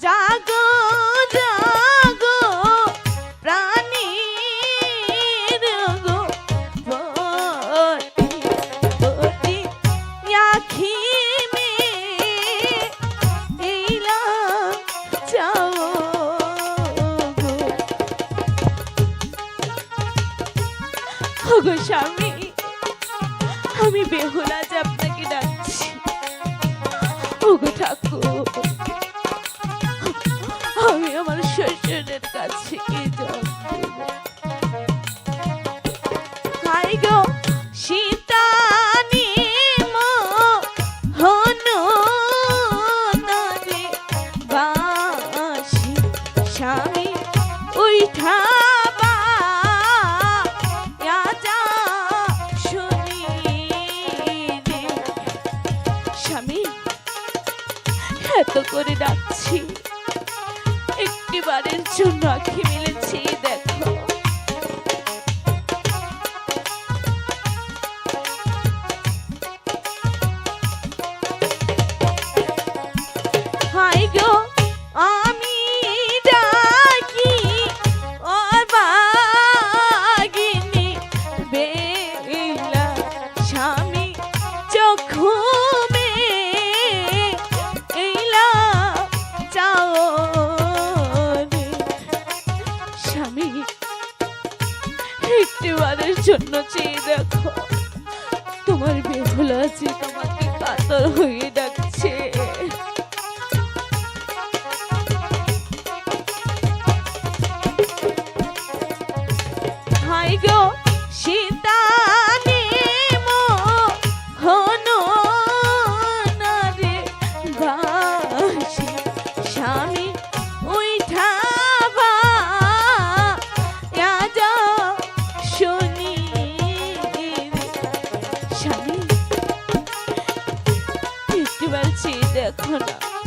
জাগো জাগো প্রাণী গো বটি আখি মে এইলা যাও স্বামী আমি বেহুলা যে শ্বশুরের কাছে কি যাব হাই গো বাসি স্বামী স্বামী এত করে ডাকছি। জন্য আখি মিলেছি দেখো। আমি ডাকি ওর বাগিনী বেলা স্বামী চক্ষু জন্য চেয়ে দেখো। তোমার বেহুলা যে তোমাকে কাতর হয়ে ডাকছে। হাই গো সীতানে দেখো না